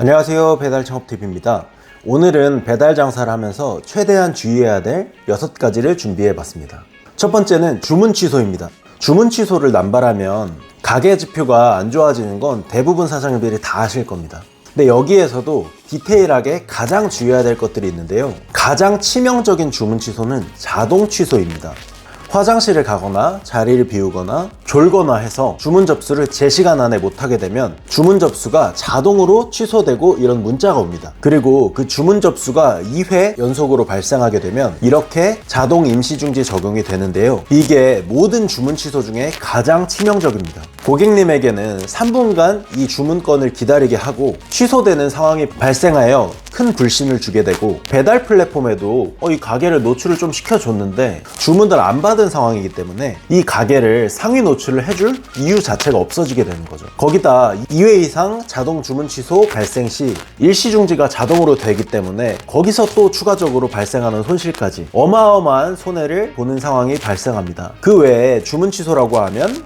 안녕하세요. 배달 창업TV입니다. 오늘은 배달 장사를 하면서 최대한 주의해야 될 6가지를 준비해 봤습니다. 첫 번째는 주문 취소입니다. 주문 취소를 남발하면 가게 지표가 안 좋아지는 건 대부분 사장님들이 다 아실 겁니다. 근데 여기에서도 디테일하게 가장 주의해야 될 것들이 있는데요. 가장 치명적인 주문 취소는 자동 취소입니다. 화장실을 가거나 자리를 비우거나 졸거나 해서 주문 접수를 제 시간 안에 못하게 되면 주문 접수가 자동으로 취소되고 이런 문자가 옵니다. 그리고 그 주문 접수가 2회 연속으로 발생하게 되면 이렇게 자동 임시중지 적용이 되는데요. 이게 모든 주문 취소 중에 가장 치명적입니다. 고객님에게는 3분간 이 주문건을 기다리게 하고 취소되는 상황이 발생하여 큰 불신을 주게 되고 배달 플랫폼에도 어, 이 가게를 노출을 좀 시켜줬는데 주문을 안 받은 상황이기 때문에 이 가게를 상위 노출 을 해줄 이유 자체가 없어지게 되는 거죠. 거기다 2회 이상 자동 주문 취소 발생 시 일시 중지가 자동으로 되기 때문에 거기서 또 추가적으로 발생하는 손실까지 어마어마한 손해를 보는 상황이 발생합니다. 그 외에 주문 취소라고 하면 음,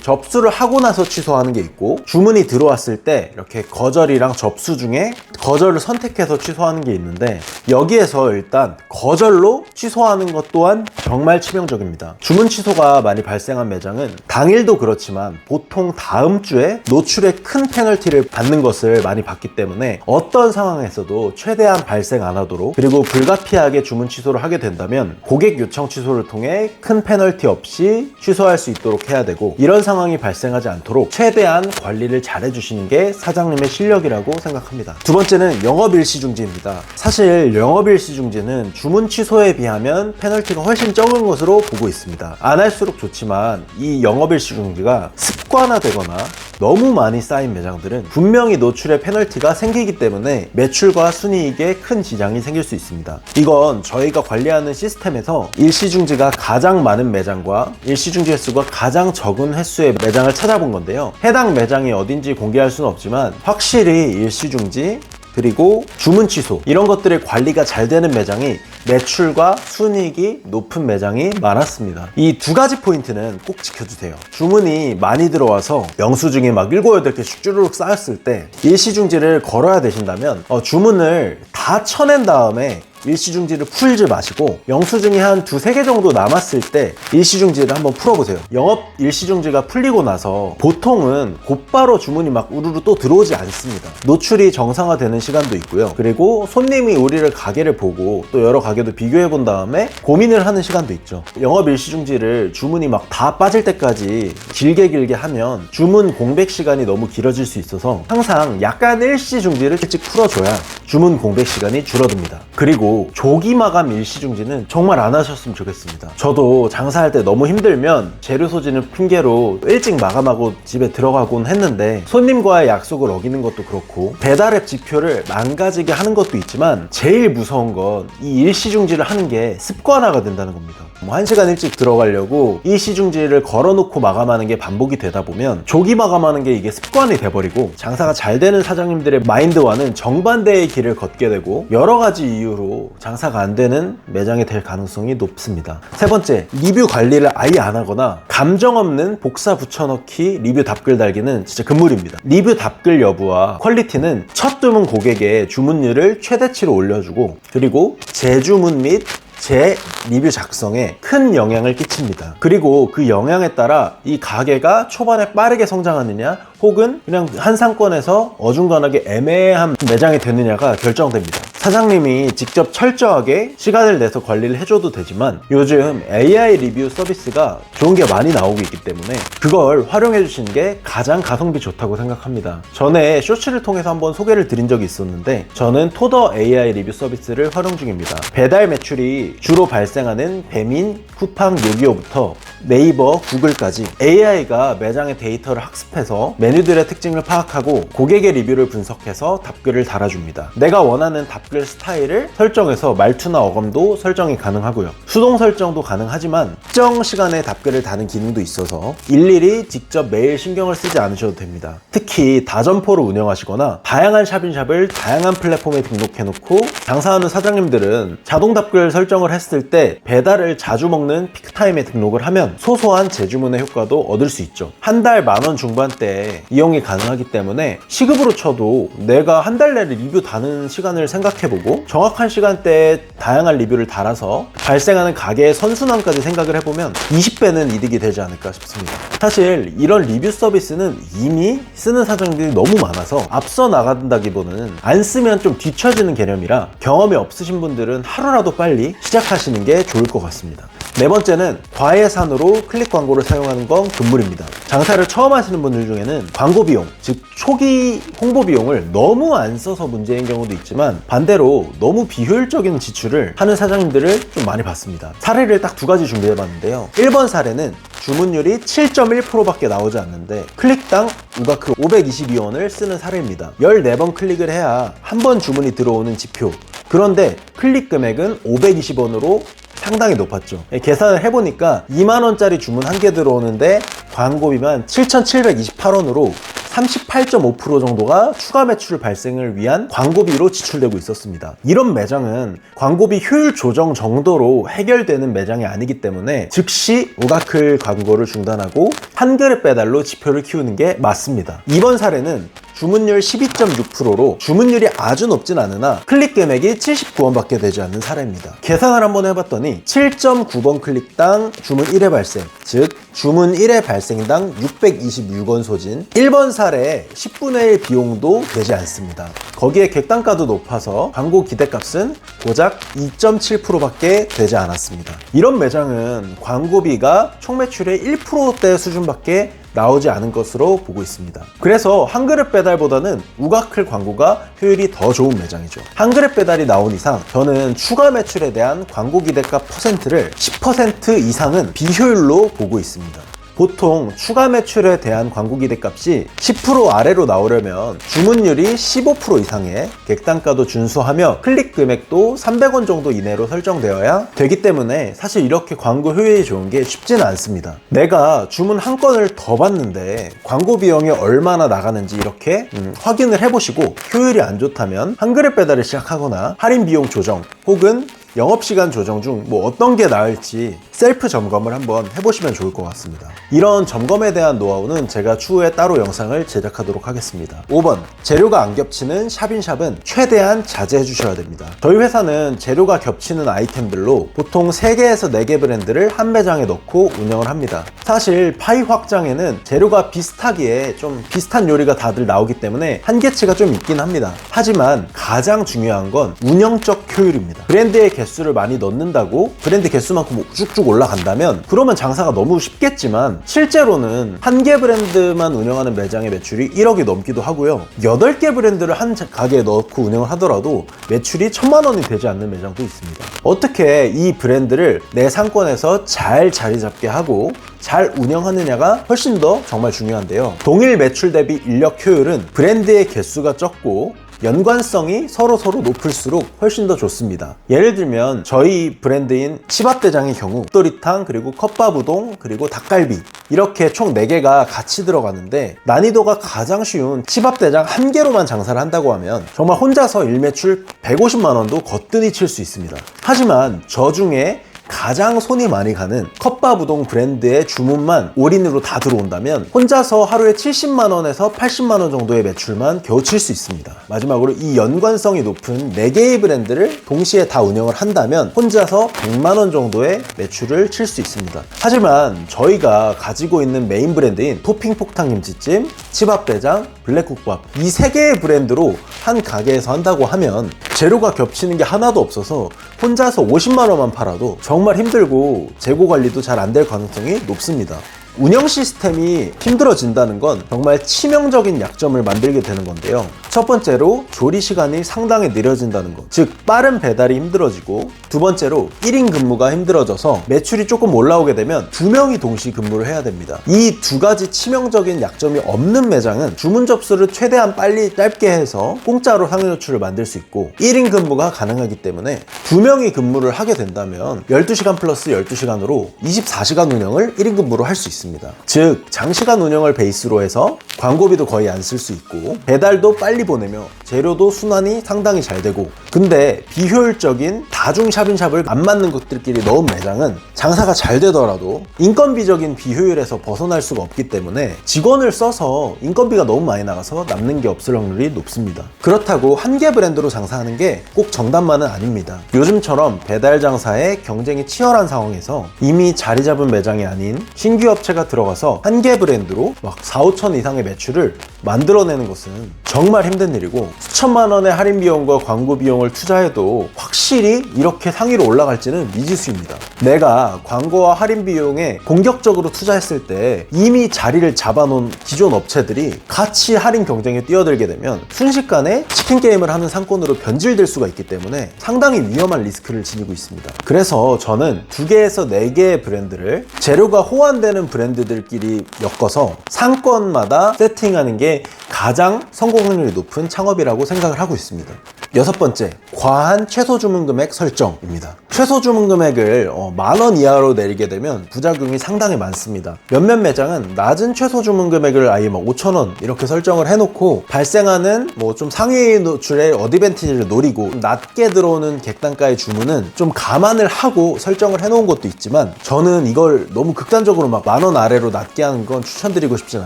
접수를 하고 나서 취소하는 게 있고 주문이 들어왔을 때 이렇게 거절이랑 접수 중에 거절을 선택해서 취소하는 게 있는데 여기에서 일단 거절로 취소하는 것 또한 정말 치명적입니다. 주문 취소가 많이 발생한 매장은 당일도 그렇지만 보통 다음 주에 노출에 큰 페널티를 받는 것을 많이 봤기 때문에 어떤 상황에서도 최대한 발생 안 하도록 그리고 불가피하게 주문 취소를 하게 된다면 고객 요청 취소를 통해 큰 페널티 없이 취소할 수 있도록 해야 되고 이런 상황이 발생하지 않도록 최대한 관리를 잘 해주시는 게 사장님의 실력이라고 생각합니다. 두 번째는 영업일시 중지입니다. 사실 영업일시 중지는 주문 취소에 비하면 페널티가 훨씬 적은 것으로 보고 있습니다. 안 할수록 좋지만 이 영업일시 중지가 습관화되거나 너무 많이 쌓인 매장들은 분명히 노출에 페널티가 생기기 때문에 매출과 순이익에 큰 지장이 생길 수 있습니다. 이건 저희가 관리하는 시스템에서 일시중지가 가장 많은 매장과 일시중지 횟수가 가장 적은 횟수 의 매장을 찾아본 건데요. 해당 매장이 어딘지 공개할 수는 없지만 확실히 일시 중지 그리고 주문 취소 이런 것들의 관리가 잘 되는 매장이 매출과 순이익이 높은 매장이 많았습니다. 이 두 가지 포인트는 꼭 지켜주세요. 주문이 많이 들어와서 영수증이 막 7, 8개씩 쭈르륵 쌓였을 때 일시중지를 걸어야 되신다면 어, 주문을 다 쳐낸 다음에 일시중지를 풀지 마시고 영수증이 한 두세 개 정도 남았을 때 일시중지를 한번 풀어보세요. 영업 일시중지가 풀리고 나서 보통은 곧바로 주문이 막 우르르 또 들어오지 않습니다. 노출이 정상화되는 시간도 있고요. 그리고 손님이 우리를 가게를 보고 또 여러 가게도 비교해 본 다음에 고민을 하는 시간도 있죠. 영업 일시중지를 주문이 막 다 빠질 때까지 길게 길게 하면 주문 공백 시간이 너무 길어질 수 있어서 항상 약간 일시중지를 일찍 풀어줘야 주문 공백 시간이 줄어듭니다. 그리고 조기 마감 일시중지는 정말 안 하셨으면 좋겠습니다. 저도 장사할 때 너무 힘들면 재료 소진을 핑계로 일찍 마감하고 집에 들어가곤 했는데 손님과의 약속을 어기는 것도 그렇고 배달앱 지표를 망가지게 하는 것도 있지만 제일 무서운 건 이 일시중지를 하는 게 습관화가 된다는 겁니다. 뭐 1시간 일찍 들어가려고 이 시중지를 걸어놓고 마감하는 게 반복이 되다 보면 조기 마감하는 게 이게 습관이 돼버리고 장사가 잘 되는 사장님들의 마인드와는 정반대의 길을 걷게 되고 여러 가지 이유로 장사가 안 되는 매장이 될 가능성이 높습니다. 세 번째, 리뷰 관리를 아예 안 하거나 감정 없는 복사 붙여넣기 리뷰 답글 달기는 진짜 금물입니다. 리뷰 답글 여부와 퀄리티는 첫 주문 고객의 주문율을 최대치로 올려주고 그리고 재주문 및제 리뷰 작성에 큰 영향을 끼칩니다. 그리고 그 영향에 따라 이 가게가 초반에 빠르게 성장하느냐 혹은 그냥 한 상권에서 어중간하게 애매한 매장이 되느냐가 결정됩니다. 사장님이 직접 철저하게 시간을 내서 관리를 해줘도 되지만 요즘 AI 리뷰 서비스가 좋은 게 많이 나오고 있기 때문에 그걸 활용해 주시는 게 가장 가성비 좋다고 생각합니다. 전에 쇼츠를 통해서 한번 소개를 드린 적이 있었는데 저는 토더 AI 리뷰 서비스를 활용 중입니다. 배달 매출이 주로 발생하는 배민, 쿠팡, 요기요부터 네이버, 구글까지 AI가 매장의 데이터를 학습해서 메뉴들의 특징을 파악하고 고객의 리뷰를 분석해서 답글을 달아줍니다. 내가 원하는 답글 답글 스타일을 설정해서 말투나 어감도 설정이 가능하고요. 수동 설정도 가능하지만 특정 시간에 답글을 다는 기능도 있어서 일일이 직접 매일 신경을 쓰지 않으셔도 됩니다. 특히 다점포를 운영하시거나 다양한 샵인샵을 다양한 플랫폼에 등록해놓고 장사하는 사장님들은 자동 답글 설정을 했을 때 배달을 자주 먹는 피크타임에 등록을 하면 소소한 재주문의 효과도 얻을 수 있죠. 한 달 만 원 중반대에 이용이 가능하기 때문에 시급으로 쳐도 내가 한 달 내내 리뷰 다는 시간을 생각해 보고 정확한 시간대에 다양한 리뷰를 달아서 발생하는 가게의 선순환까지 생각을 해보면 20배는 이득이 되지 않을까 싶습니다. 사실 이런 리뷰 서비스는 이미 쓰는 사장님들이 너무 많아서 앞서 나간다기보다는 안 쓰면 좀 뒤처지는 개념이라 경험이 없으신 분들은 하루라도 빨리 시작하시는 게 좋을 것 같습니다. 네 번째는 과외산으로 클릭 광고를 사용하는 건 금물입니다. 장사를 처음 하시는 분들 중에는 광고 비용, 즉 초기 홍보 비용을 너무 안 써서 문제인 경우도 있지만 반대 로 너무 비효율적인 지출을 하는 사장님들을 좀 많이 봤습니다. 사례를 딱 두 가지 준비해 봤는데요. 1번 사례는 주문율이 7.1%밖에 나오지 않는데 클릭당 우가크 522원을 쓰는 사례입니다. 14번 클릭을 해야 한 번 주문이 들어오는 지표. 그런데 클릭 금액은 520원으로 상당히 높았죠. 예, 계산을 해보니까 2만원짜리 주문 한 개 들어오는데 광고비만 7,728원으로 38.5% 정도가 추가 매출 발생을 위한 광고비로 지출되고 있었습니다. 이런 매장은 광고비 효율 조정 정도로 해결되는 매장이 아니기 때문에 즉시 오가클 광고를 중단하고 한 그릇 배달로 지표를 키우는 게 맞습니다. 이번 사례는 주문율 12.6%로 주문율이 아주 높진 않으나 클릭 금액이 79원밖에 되지 않는 사례입니다. 계산을 한번 해봤더니 7.9번 클릭당 주문 1회 발생, 즉 주문 1회 발생당 626원 소진 1번 사례에 10분의 1 비용도 되지 않습니다. 거기에 객단가도 높아서 광고 기대값은 고작 2.7%밖에 되지 않았습니다. 이런 매장은 광고비가 총 매출의 1%대 수준밖에 나오지 않은 것으로 보고 있습니다. 그래서 한 그릇 배달보다는 우가클 광고가 효율이 더 좋은 매장이죠. 한 그릇 배달이 나온 이상 저는 추가 매출에 대한 광고 기대값 퍼센트를 10% 이상은 비효율로 보고 있습니다. 보통 추가 매출에 대한 광고 기대값이 10% 아래로 나오려면 주문율이 15% 이상의 객단가도 준수하며 클릭 금액도 300원 정도 이내로 설정되어야 되기 때문에 사실 이렇게 광고 효율이 좋은 게 쉽지는 않습니다. 내가 주문 한 건을 더 받는데 광고 비용이 얼마나 나가는지 이렇게 음, 확인을 해보시고 효율이 안 좋다면 한 그릇 배달을 시작하거나 할인 비용 조정 혹은 영업시간 조정 중 뭐 어떤 게 나을지 셀프 점검을 한번 해보시면 좋을 것 같습니다. 이런 점검에 대한 노하우는 제가 추후에 따로 영상을 제작하도록 하겠습니다. 5번 재료가 안 겹치는 샵인샵은 최대한 자제해 주셔야 됩니다. 저희 회사는 재료가 겹치는 아이템들로 보통 3개에서 4개 브랜드를 한 매장에 넣고 운영을 합니다. 사실 파이 확장에는 재료가 비슷하기에 좀 비슷한 요리가 다들 나오기 때문에 한계치가 좀 있긴 합니다. 하지만 가장 중요한 건 운영적 효율입니다. 브랜드의 개 수를 많이 넣는다고 브랜드 개수만큼 쭉쭉 올라간다면 그러면 장사가 너무 쉽겠지만 실제로는 한 개 브랜드만 운영하는 매장의 매출이 1억이 넘기도 하고요. 8개 브랜드를 한 가게에 넣고 운영을 하더라도 매출이 천만 원이 되지 않는 매장도 있습니다. 어떻게 이 브랜드를 내 상권에서 잘 자리 잡게 하고 잘 운영하느냐가 훨씬 더 정말 중요한데요. 동일 매출 대비 인력 효율은 브랜드의 개수가 적고 연관성이 서로 서로 높을수록 훨씬 더 좋습니다. 예를 들면 저희 브랜드인 치밥대장의 경우 또리탕 그리고 컵밥우동 그리고 닭갈비 이렇게 총 4개가 같이 들어가는데 난이도가 가장 쉬운 치밥대장 한 개로만 장사를 한다고 하면 정말 혼자서 일매출 150만 원도 거뜬히 칠 수 있습니다. 하지만 저 중에 가장 손이 많이 가는 컵밥 우동 브랜드의 주문만 올인으로 다 들어온다면 혼자서 하루에 70만 원에서 80만 원 정도의 매출만 겨우 칠 수 있습니다. 마지막으로 이 연관성이 높은 4개의 브랜드를 동시에 다 운영을 한다면 혼자서 100만 원 정도의 매출을 칠 수 있습니다. 하지만 저희가 가지고 있는 메인 브랜드인 토핑 폭탄 김치찜, 치밥대장, 블랙국밥 이 세 개의 브랜드로 한 가게에서 한다고 하면 재료가 겹치는 게 하나도 없어서 혼자서 50만 원만 팔아도 정말 힘들고 재고 관리도 잘 안 될 가능성이 높습니다. 운영 시스템이 힘들어진다는 건 정말 치명적인 약점을 만들게 되는 건데요. 첫 번째로 조리 시간이 상당히 느려진다는 것. 즉, 빠른 배달이 힘들어지고, 두 번째로 1인 근무가 힘들어져서 매출이 조금 올라오게 되면 두 명이 동시 근무를 해야 됩니다. 이 두 가지 치명적인 약점이 없는 매장은 주문 접수를 최대한 빨리 짧게 해서 공짜로 상위 노출을 만들 수 있고 1인 근무가 가능하기 때문에 두 명이 근무를 하게 된다면 12시간 플러스 12시간으로 24시간 운영을 1인 근무로 할 수 있습니다. 즉, 장시간 운영을 베이스로 해서 광고비도 거의 안 쓸 수 있고 배달도 빨리 보내며 재료도 순환이 상당히 잘 되고 근데 비효율적인 다중 샵인샵을 안 맞는 것들끼리 넣은 매장은 장사가 잘 되더라도 인건비적인 비효율에서 벗어날 수가 없기 때문에 직원을 써서 인건비가 너무 많이 나가서 남는 게 없을 확률이 높습니다. 그렇다고 한 개 브랜드로 장사하는 게 꼭 정답만은 아닙니다. 요즘처럼 배달 장사의 경쟁이 치열한 상황에서 이미 자리 잡은 매장이 아닌 신규 업체가 들어가서 한 개 브랜드로 막 4, 5천 이상의 매출을 만들어내는 것은 정말 힘든 일이고 수천만 원의 할인 비용과 광고 비용을 투자해도 확실히 이렇게 상위로 올라갈지는 미지수입니다. 내가 광고와 할인 비용에 공격적으로 투자했을 때 이미 자리를 잡아놓은 기존 업체들이 같이 할인 경쟁에 뛰어들게 되면 순식간에 치킨 게임을 하는 상권으로 변질될 수가 있기 때문에 상당히 위험한 리스크를 지니고 있습니다. 그래서 저는 두 개에서 네 개의 브랜드를 재료가 호환되는 브랜드들끼리 엮어서 상권마다 세팅하는 게 가장 성공 확률이 높은 창업이라고 생각을 하고 있습니다. 여섯 번째, 과한 최소 주문 금액 설정입니다. 최소 주문 금액을 어, 만원 이하로 내리게 되면 부작용이 상당히 많습니다. 몇몇 매장은 낮은 최소 주문 금액을 아예 막 5천 원 이렇게 설정을 해놓고 발생하는 뭐 좀 상위 노출의 어드밴티지를 노리고 낮게 들어오는 객단가의 주문은 좀 감안을 하고 설정을 해놓은 것도 있지만 저는 이걸 너무 극단적으로 막 만 원 아래로 낮게 하는 건 추천드리고 싶지는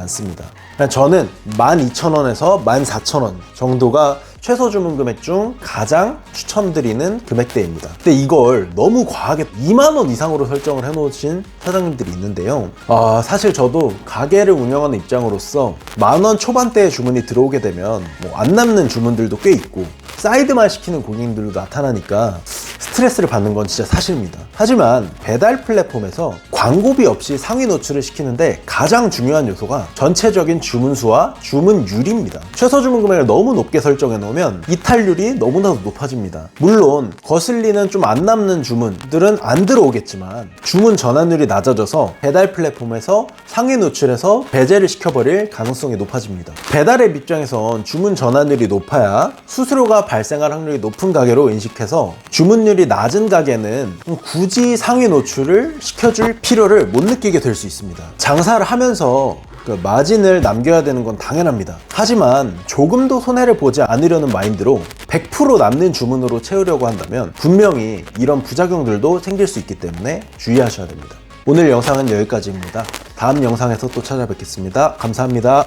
않습니다. 저는 12,000원에서 14,000원 정도가 최소 주문 금액 중 가장 추천드리는 금액대입니다. 근데 이걸 너무 과하게 2만 원 이상으로 설정을 해놓으신 사장님들이 있는데요. 아, 사실 저도 가게를 운영하는 입장으로서 만원 초반대의 주문이 들어오게 되면 뭐 안 남는 주문들도 꽤 있고 사이드만 시키는 고객님들도 나타나니까 스트레스를 받는 건 진짜 사실입니다. 하지만 배달 플랫폼에서 광고비 없이 상위 노출을 시키는데 가장 중요한 요소가 전체적인 주문 수와 주문율입니다. 최소 주문 금액을 너무 높게 설정해 놓으면 이탈률이 너무나도 높아집니다. 물론 거슬리는 좀 안 남는 주문들은 안 들어오겠지만 주문 전환율이 낮아져서 배달 플랫폼에서 상위 노출에서 배제를 시켜버릴 가능성이 높아집니다. 배달앱 입장에선 주문 전환율이 높아야 수수료가 발생할 확률이 높은 가게로 인식해서 주문 율이 낮은 가게는 굳이 상위 노출을 시켜줄 필요를 못 느끼게 될 수 있습니다. 장사를 하면서 그 마진을 남겨야 되는 건 당연합니다. 하지만 조금도 손해를 보지 않으려는 마인드로 100% 남는 주문으로 채우려고 한다면 분명히 이런 부작용들도 생길 수 있기 때문에 주의하셔야 됩니다. 오늘 영상은 여기까지입니다. 다음 영상에서 또 찾아뵙겠습니다. 감사합니다.